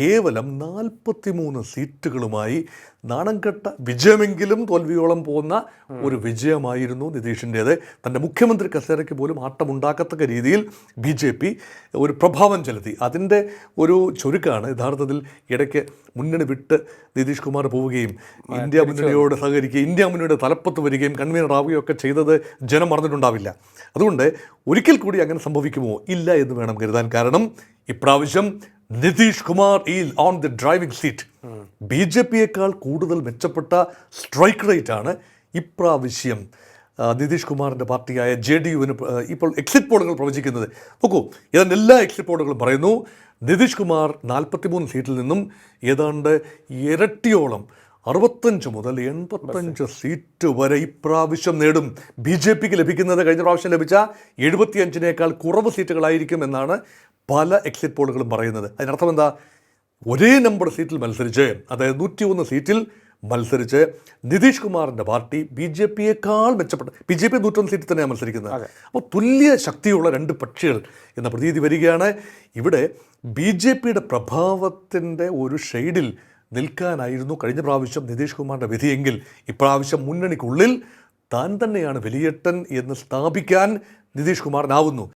കേവലം നാൽപ്പത്തിമൂന്ന് സീറ്റുകളുമായി നാണംകെട്ട വിജയമെങ്കിലും തോൽവിയോളം പോകുന്ന ഒരു വിജയമായിരുന്നു നിതീഷിന്റേത്. തന്റെ മുഖ്യമന്ത്രി കസേരയ്ക്ക് പോലും ആട്ടമുണ്ടാക്കത്തക്ക രീതിയിൽ ബി ജെ പി ഒരു പ്രഭാവം ചെലുത്തി. അതിന്റെ ഒരു ചുരുക്കാണ് യഥാർത്ഥത്തിൽ ഇടയ്ക്ക് മുന്നണി വിട്ട് നിതീഷ് കുമാർ പോവുകയും ഇന്ത്യ മുന്നണിയോട് സഹകരിക്കുകയും ഇന്ത്യ മുന്നണിയുടെ തലപ്പത്ത് വരികയും കൺവീനർ ആവുകയും ഒക്കെ ചെയ്തത് ജനം മറന്നിട്ടുണ്ടാവില്ല. അതുകൊണ്ട് ഒരിക്കൽ കൂടി അങ്ങനെ സംഭവിക്കുമോ? ഇല്ല എന്ന് വേണം കരുതാൻ. കാരണം ഇപ്രാവശ്യം നിതീഷ് കുമാർ ഈ on the driving seat. B J പിയേക്കാൾ കൂടുതൽ മെച്ചപ്പെട്ട സ്ട്രൈക്ക് റേറ്റ് ആണ് ഇപ്രാവശ്യം നിതീഷ് കുമാറിന്റെ പാർട്ടിയായ ജെ ഡി യുവിന് ഇപ്പോൾ എക്സിറ്റ് പോളുകൾ പ്രവചിക്കുന്നത്. നോക്കൂ ഏതാണ്ട് എല്ലാ എക്സിറ്റ് പോളുകളും പറയുന്നു നിതീഷ് കുമാർ നാൽപ്പത്തിമൂന്ന് സീറ്റിൽ നിന്നും ഏതാണ്ട് ഇരട്ടിയോളം അറുപത്തഞ്ച് മുതൽ എൺപത്തഞ്ച് സീറ്റ് വരെ ഇപ്രാവശ്യം നേടും. ബി ജെ പിക്ക് ലഭിക്കുന്നത് കഴിഞ്ഞ പ്രാവശ്യം ലഭിച്ച എഴുപത്തിയഞ്ചിനേക്കാൾ കുറവ് സീറ്റുകളായിരിക്കും എന്നാണ് പല എക്സിറ്റ് പോളുകളും പറയുന്നത്. അതിനർത്ഥം എന്താ? ഒരേ നമ്പർ സീറ്റിൽ മത്സരിച്ച് അതായത് നൂറ്റി ഒന്ന് സീറ്റിൽ മത്സരിച്ച് നിതീഷ് കുമാറിന്റെ പാർട്ടി ബി ജെ പിയേക്കാൾ മെച്ചപ്പെട്ട ബി ജെ പി നൂറ്റൊന്ന് സീറ്റിൽ തന്നെയാണ് മത്സരിക്കുന്നത്. അപ്പോൾ തുല്യ ശക്തിയുള്ള രണ്ട് പക്ഷികൾ എന്ന പ്രതീതി വരികയാണ്. ഇവിടെ ബി ജെ പിയുടെ പ്രഭാവത്തിന്റെ ഒരു ഷെയ്ഡിൽ നിൽക്കാനായിരുന്നു കഴിഞ്ഞ പ്രാവശ്യം നിതീഷ് കുമാറിന്റെ വിധിയെങ്കിൽ ഇപ്രാവശ്യം മുന്നണിക്കുള്ളിൽ താൻ തന്നെയാണ് വലിയേട്ടൻ എന്ന് സ്ഥാപിക്കാൻ നിതീഷ് കുമാറിനാവുന്നു.